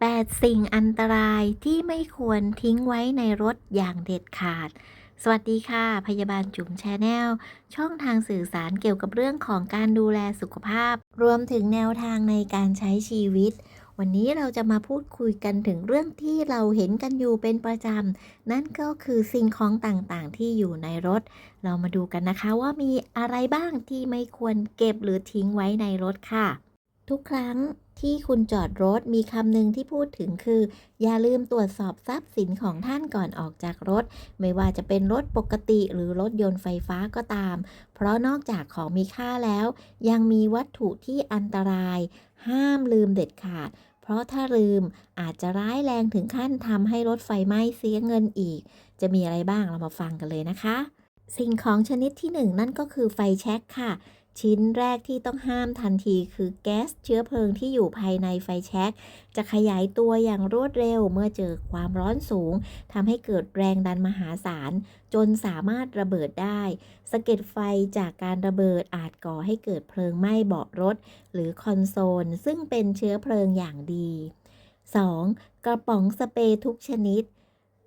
8 สิ่งอันตรายที่ไม่ควรทิ้งไว้ในรถอย่างเด็ดขาด สวัสดีค่ะ พยาบาลจุ๋มแชนแนล ช่องทางสื่อสารเกี่ยวกับเรื่องของการดูแลสุขภาพ รวมถึงแนวทางในการใช้ชีวิต วันนี้เราจะมาพูดคุยกันถึงเรื่องที่เราเห็นกันอยู่เป็นประจำ นั่นก็คือสิ่งของต่างๆ ที่อยู่ในรถ เรามาดูกันนะคะว่ามีอะไรบ้างที่ไม่ควรเก็บหรือทิ้งไว้ในรถค่ะ ทุกครั้งที่คุณจอดรถมีคำหนึ่งที่พูดถึงคือ อย่าลืมตรวจสอบทรัพย์สินของท่านก่อนออกจากรถ ไม่ว่าจะเป็นรถปกติหรือรถยนต์ไฟฟ้าก็ตาม เพราะนอกจากของมีค่าแล้ว ยังมีวัตถุที่อันตราย ห้ามลืมเด็ดขาด เพราะถ้าลืมอาจจะร้ายแรงถึงขั้นทำให้รถไฟไหม้เสียเงินอีก จะมีอะไรบ้างเรามาฟังกันเลยนะคะ สิ่งของชนิดที่หนึ่งนั่นก็คือไฟแช็กค่ะ ชิ้นแรกที่ต้องห้ามทันทีคือแก๊สเชื้อเพลิงที่อยู่ภายในไฟแช็ก จะขยายตัวอย่างรวดเร็วเมื่อเจอความร้อนสูงทำให้เกิดแรงดันมหาศาล จนสามารถระเบิดได้สะเก็ดไฟจากการระเบิดอาจก่อให้เกิดเพลิงไหม้เบาะรถ หรือคอนโซล ซึ่งเป็นเชื้อเพลิงอย่างดี 2. กระป๋องสเปรย์ทุกชนิด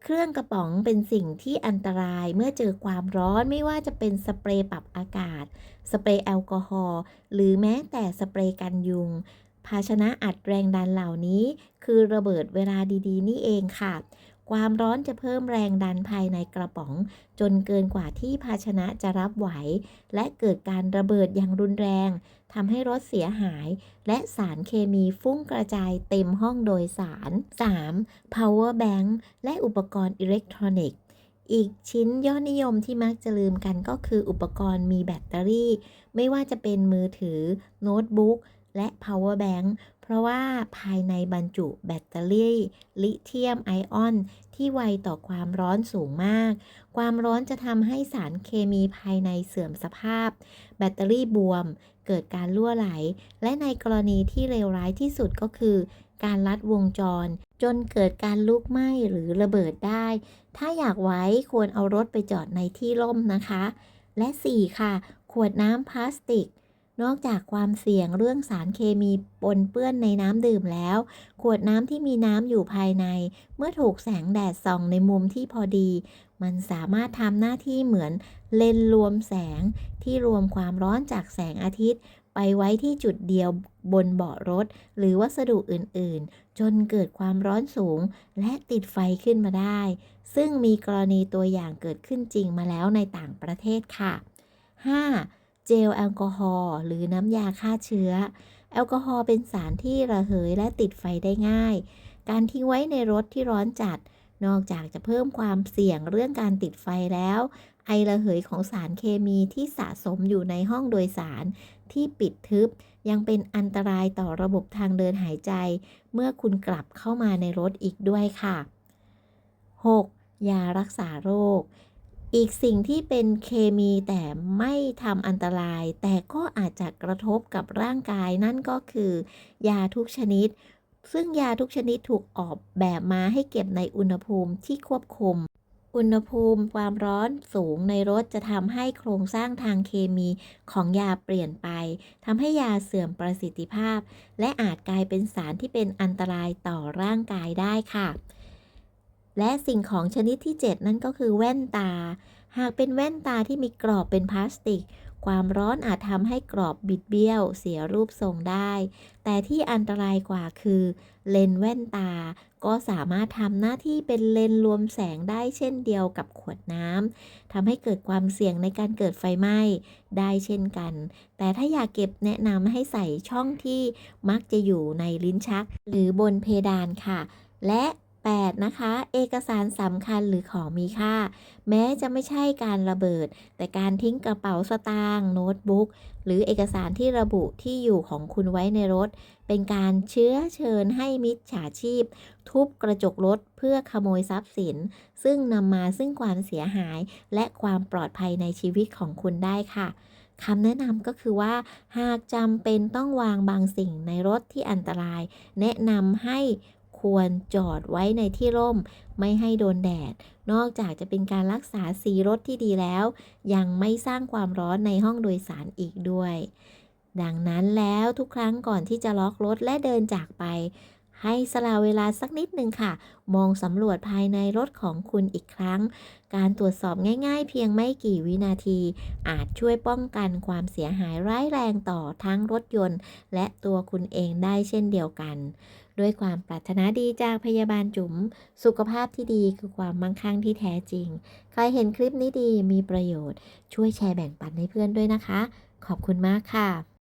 เครื่องกระป๋องเป็นสิ่งที่อันตรายเมื่อเจอความร้อนไม่ว่าจะเป็นสเปรย์ปรับอากาศ สเปรย์แอลกอฮอล์หรือแม้แต่สเปรย์กันยุง ภาชนะอัดแรงดันเหล่านี้ คือระเบิดเวลาดีๆ นี่เองค่ะ ความร้อนจะเพิ่มแรงดันภายในกระป๋อง จนเกินกว่าที่ภาชนะจะรับไหว และเกิดการระเบิดอย่างรุนแรงทำให้รถเสียหาย และสารเคมีฟุ้งกระจายเต็มห้องโดยสาร 3. power bank และอุปกรณ์อิเล็กทรอนิกส์อีกชิ้นยอดนิยมที่มักจะลืมกันก็คืออุปกรณ์มีแบตเตอรี่ ไม่ว่าจะเป็นมือถือ โน้ตบุ๊ก และ power bank เพราะว่าภายในบรรจุแบตเตอรี่ ลิเธียมไอออน ที่ไวต่อความร้อนสูงมาก ความร้อนจะทำให้สารเคมีภายในเสื่อมสภาพ แบตเตอรี่บวม เกิดการรั่วไหล และในกรณีที่เลวร้ายที่สุดก็คือ การลัดวงจร จนเกิดการลุกไหม้หรือระเบิดได้ ถ้าอยากไว้ควรเอารถไปจอดในที่ร่มนะคะ และ 4 ค่ะ ขวดน้ำพลาสติก นอกจากความเสี่ยงเรื่องสารเคมีปนเปื้อนในน้ำดื่มแล้ว ขวดน้ำที่มีน้ำอยู่ภายใน เมื่อถูกแสงแดดส่องในมุมที่พอดี มันสามารถทำหน้าที่เหมือนเลนรวมแสงที่รวมความร้อนจากแสงอาทิตย์ ไปไว้ที่จุดเดียวบนเบาะรถ หรือวัสดุอื่น ๆ จนเกิดความร้อนสูง และติดไฟขึ้นมาได้ ซึ่งมีกรณีตัวอย่างเกิดขึ้นจริงมาแล้วในต่างประเทศค่ะ 5. เจลแอลกอฮอล์หรือน้ำยาฆ่าเชื้อ แอลกอฮอล์เป็นสารที่ระเหยและติดไฟได้ง่าย การทิ้งไว้ในรถที่ร้อนจัด นอกจากจะเพิ่มความเสี่ยงเรื่องการติดไฟแล้ว ไอระเหยของสารเคมีที่สะสมอยู่ในห้องโดยสารที่ปิดทึบ ยังเป็นอันตรายต่อระบบทางเดินหายใจ เมื่อคุณกลับเข้ามาในรถอีกด้วยค่ะ 6. ยารักษาโรค อีกสิ่งที่เป็นเคมีแต่ไม่ทำอันตราย แต่ก็อาจจะกระทบกับร่างกายนั่นก็คือ ยาทุกชนิด ซึ่งยาทุกชนิดถูกออกแบบมาให้เก็บในอุณหภูมิที่ควบคุม อุณหภูมิความร้อนสูงในรถจะทำให้โครงสร้างทางเคมีของยาเปลี่ยนไปทำให้ยาเสื่อมประสิทธิภาพ และอาจกลายเป็นสารที่เป็นอันตรายต่อร่างกายได้ค่ะ และสิ่งของชนิดที่ 7 นั่นก็คือแว่นตา หากเป็นแว่นตาที่มีกรอบเป็นพลาสติก ความร้อนอาจทำให้กรอบบิดเบี้ยว เสียรูปทรงได้ แต่ที่อันตรายกว่าคือ เลนส์แว่นตา ก็สามารถทำหน้าที่เป็นเลนส์รวมแสงได้เช่นเดียวกับขวดน้ำทำให้เกิดความเสี่ยงในการเกิดไฟไหม้ได้เช่นกัน แต่ถ้าอยากเก็บแนะนำให้ใส่ช่องที่มักจะอยู่ในลิ้นชัก หรือบนเพดานค่ะ และ 8. นะคะ เอกสารสำคัญหรือของมีค่า แม้จะไม่ใช่การระเบิด แต่การทิ้งกระเป๋าสตางค์โน้ตบุ๊ก หรือเอกสารที่ระบุที่อยู่ของคุณไว้ในรถ เป็นการเชื้อเชิญให้มิจฉาชีพ ทุบกระจกรถเพื่อขโมยทรัพย์สิน ซึ่งนำมาซึ่งความเสียหาย และความปลอดภัยในชีวิตของคุณได้ค่ะคำแนะนำก็คือว่า หากจำเป็นต้องวางบางสิ่งในรถที่อันตราย แนะนำให้ ควรจอดไว้ในที่ร่ม ไม่ให้โดนแดด นอกจากจะเป็นการรักษาสีรถที่ดีแล้ว ยังไม่สร้างความร้อนในห้องโดยสารอีกด้วย ดังนั้นแล้วทุกครั้งก่อนที่จะล็อกรถและเดินจากไป ให้สละเวลาสักนิดหนึ่งค่ะ มองสำรวจภายในรถของคุณอีกครั้ง การตรวจสอบง่ายๆ เพียงไม่กี่วินาที อาจช่วยป้องกันความเสียหายร้ายแรงต่อทั้งรถยนต์ และตัวคุณเองได้เช่นเดียวกัน ด้วยความปรารถนาดีจากพยาบาลจุ๋ม สุขภาพที่ดีคือความมั่งคั่งที่แท้จริง ใครเห็นคลิปนี้ดีมีประโยชน์ ช่วยแชร์แบ่งปันให้เพื่อนด้วยนะคะ ขอบคุณมากค่ะ